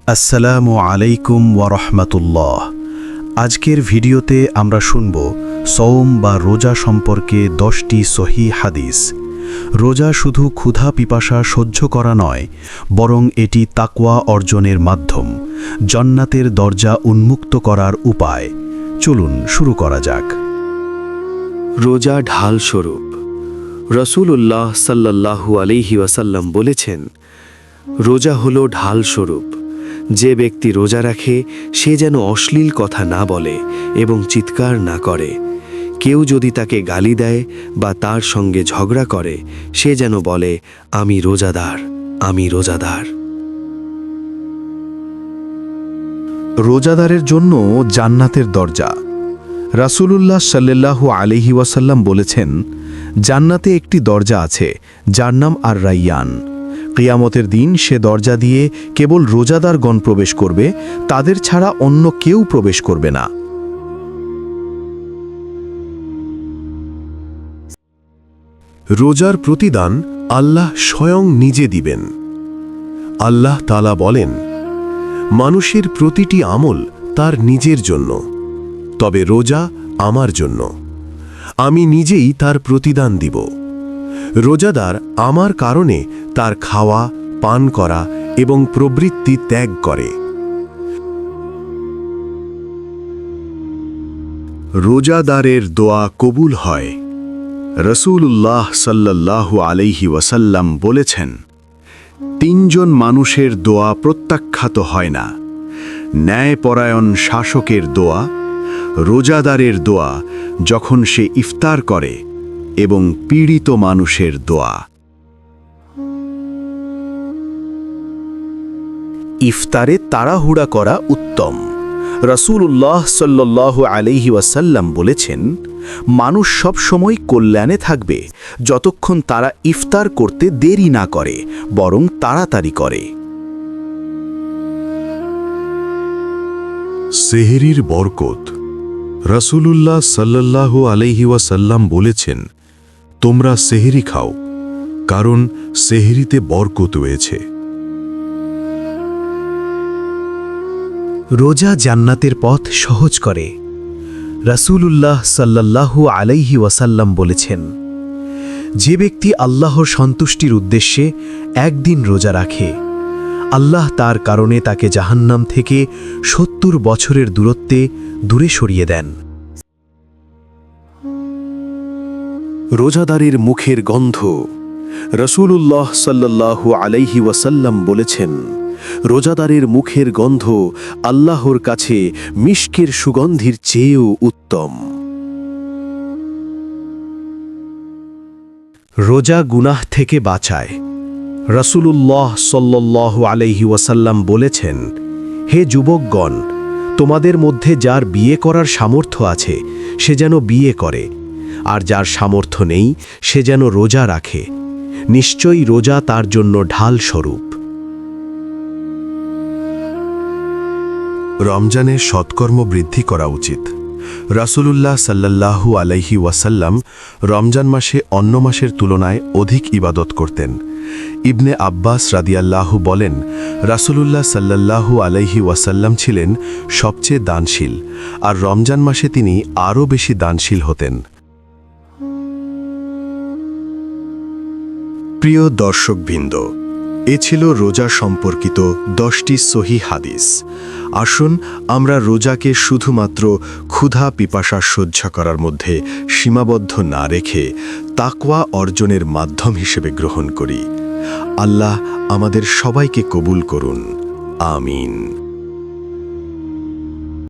আসসালামু আলাইকুম ওয়ারহমাতুল্লাহ। আজকের ভিডিওতে আমরা শুনব সওম বা রোজা সম্পর্কে দশটি সহি হাদিস। রোজা শুধু ক্ষুধা পিপাসা সহ্য করা নয়, বরং এটি তাকওয়া অর্জনের মাধ্যম, জন্নাতের দরজা উন্মুক্ত করার উপায়। চলুন শুরু করা যাক। রোজা ঢাল স্বরূপ। রসুল্লাহ সাল্লাল্লাহু আলিহি ওয়াসাল্লাম বলেছেন, রোজা হল ঢাল স্বরূপ। যে ব্যক্তি রোজা রাখে, সে যেন অশ্লীল কথা না বলে এবং চিৎকার না করে। কেউ যদি তাকে গালি দেয় বা তার সঙ্গে ঝগড়া করে, সে যেন বলে, আমি রোজাদার আমি রোজাদার। রোজাদারের জন্য জান্নাতের দরজা। রাসূলুল্লাহ সাল্লাল্লাহু আলহি ওয়াসাল্লাম বলেছেন, জান্নাতে একটি দরজা আছে, যার নাম আর রাইয়ান কিয়ামতের দিন সে দরজা দিয়ে কেবল রোজাদারগণ প্রবেশ করবে, তাদের ছাড়া অন্য কেউ প্রবেশ করবে না। রোজার প্রতিদান আল্লাহ স্বয়ং নিজে দিবেন। আল্লাহ তালা বলেন, মানুষের প্রতিটি আমল তার নিজের জন্য, তবে রোজা আমার জন্য। আমি নিজেই তার প্রতিদান দিব। রোজাদার আমার কারণে তার খাওয়া, পান করা এবং প্রবৃত্তি ত্যাগ করে। রোজাদারের দোয়া কবুল হয়। রসূলুল্লাহ সাল্লাল্লাহু আলাইহি ওয়াসাল্লাম বলেছেন, তিনজন মানুষের দোয়া প্রত্যাখ্যাত হয় না। ন্যায়পরায়ণ শাসকের দোয়া, রোজাদারের দোয়া যখন সে ইফতার করে এবং পীড়িত মানুষের দোয়া। ইফতারে তাড়াহুড়া করা উত্তম। রসূলুল্লাহ সাল্লাহ আলহি ওয়াসাল্লাম বলেছেন, মানুষ সব সময় কল্যাণে থাকবে যতক্ষণ তারা ইফতার করতে দেরি না করে, বরং তাড়াতাড়ি করে। সেহেরির বরকত। রসুলুল্লাহ সাল্লাল্লাহু আলাইহি ওয়াসাল্লাম বলেছেন তোমরা সেহেরি খাও, কারণ সেহেরিতে বরকত রয়েছে। রোজা জান্নাতের পথ সহজ করে, রাসূলুল্লাহ সাল্লাল্লাহু আলাইহি ওয়াসাল্লাম বলেছেন, যে ব্যক্তি আল্লাহর সন্তুষ্টির উদ্দেশ্যে একদিন রোজা রাখে, আল্লাহ তার কারণে তাকে জাহান্নাম থেকে সত্তর বছরের দূরত্বে দূরে সরিয়ে দেন। রোজাদারের মুখের গন্ধ। রসুলুল্লাহ সাল্লাল্লাহু আলাইহি ওয়াসাল্লাম বলেছেন, রোজাদারের মুখের গন্ধ আল্লাহর কাছে মিষ্কের সুগন্ধির চেয়েও উত্তম। রোজা গুনাহ থেকে বাঁচায়। রসুলুল্লাহ সাল্লাহ আলহি ওয়াসাল্লাম বলেছেন, হে যুবকগণ, তোমাদের মধ্যে যার বিয়ে করার সামর্থ্য আছে, সে যেন বিয়ে করে। আর যার সামর্থ্য নেই, সে যেন রোজা রাখে। নিশ্চয়ই রোজা তার জন্য ঢাল স্বরূপ রমজানের সৎকর্ম বৃদ্ধি করা উচিত। রাসূলুল্লাহ সাল্লাল্লাহু আলাইহি ওয়াসাল্লাম রমজান মাসে অন্য মাসের তুলনায় অধিক ইবাদত করতেন। ইবনে আব্বাস রাদিয়াল্লাহু বলেন, রাসূলুল্লাহ সাল্লাল্লাহু আলাইহি ওয়াসাল্লাম ছিলেন সবচেয়ে দানশীল, আর রমজান মাসে তিনি আরও বেশি দানশীল হতেন। প্রিয় দর্শকবৃন্দ, এ ছিল রোজা সম্পর্কিত দশটি সহি হাদিস। আসুন আমরা রোজাকে শুধুমাত্র ক্ষুধা পিপাসা সহ্য করার মধ্যে সীমাবদ্ধ না রেখে তাকওয়া অর্জনের মাধ্যম হিসেবে গ্রহণ করি। আল্লাহ আমাদের সবাইকে কবুল করুন। আমিন।